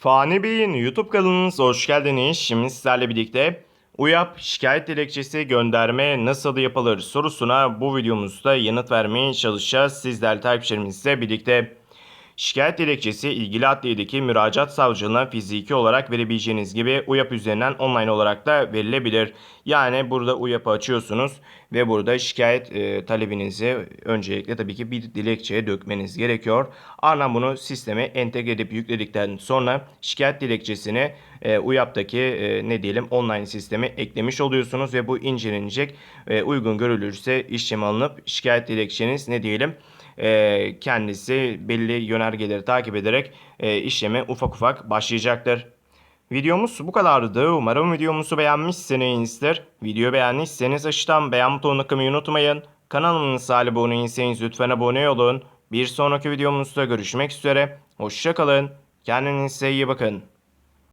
Fani Bey'in YouTube kanalınıza hoş geldiniz. Şimdi sizlerle birlikte UYAP şikayet dilekçesi gönderme nasıl yapılır sorusuna bu videomuzda yanıt vermeye çalışacağız. Sizler takipçilerimizle birlikte. Şikayet dilekçesi ilgili adliyedeki müracaat savcılığına fiziki olarak verebileceğiniz gibi UYAP üzerinden online olarak da verilebilir. Yani burada UYAP'ı açıyorsunuz ve burada şikayet e, talebinizi öncelikle tabii ki bir dilekçeye dökmeniz gerekiyor. Ardından bunu sisteme entegre edip yükledikten sonra şikayet dilekçesini e, UYAP'taki e, ne diyelim online sisteme eklemiş oluyorsunuz ve bu incelenecek. E, uygun görülürse işlem alınıp şikayet dilekçeniz ne diyelim e, kendisi belli yönergeleri takip ederek e, işleme ufak ufak başlayacaktır. Videomuz bu kadardı. Umarım videomuzu beğenmişsinizdir. Video beğendiyseniz aşağıdan beğen butonuna tıklamayı unutmayın. Kanalımıza abone değilseniz lütfen abone olun. Bir sonraki videomuzda görüşmek üzere. Hoşçakalın. Kendinize iyi bakın.